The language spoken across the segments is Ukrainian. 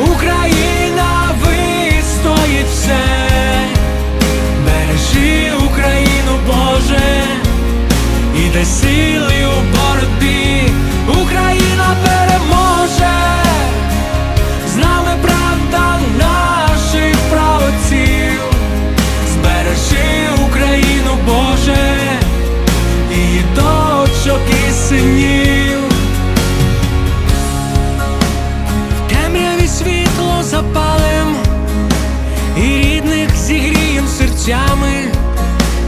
Україна запалим, і рідних зігрієм серцями,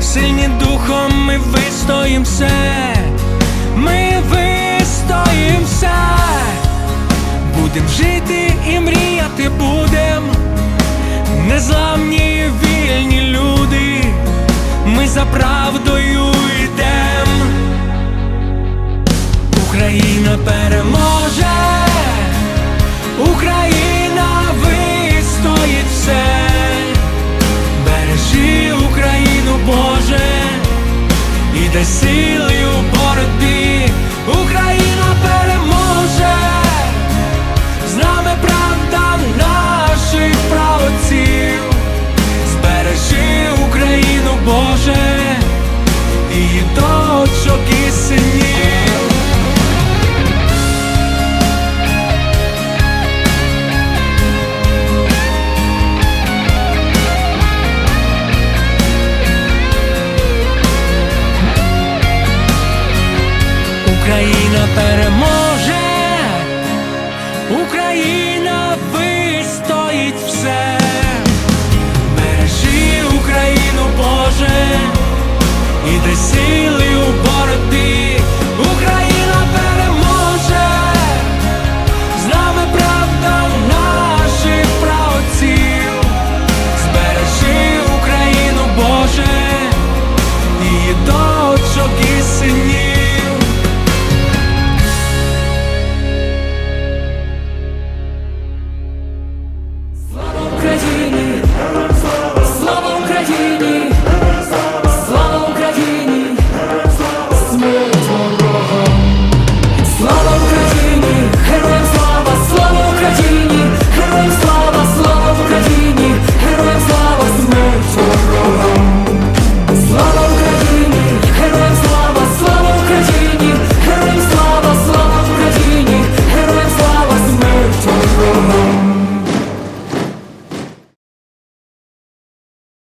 сильні духом ми вистоїм ми вистоїм все, будем жити і мріяти будем, незламні вільні люди, ми за правдою йдем. Україна переможе, сили у боротьбі, Україна переможе, з нами правда наших правоців, збережи Україну, Боже, Україна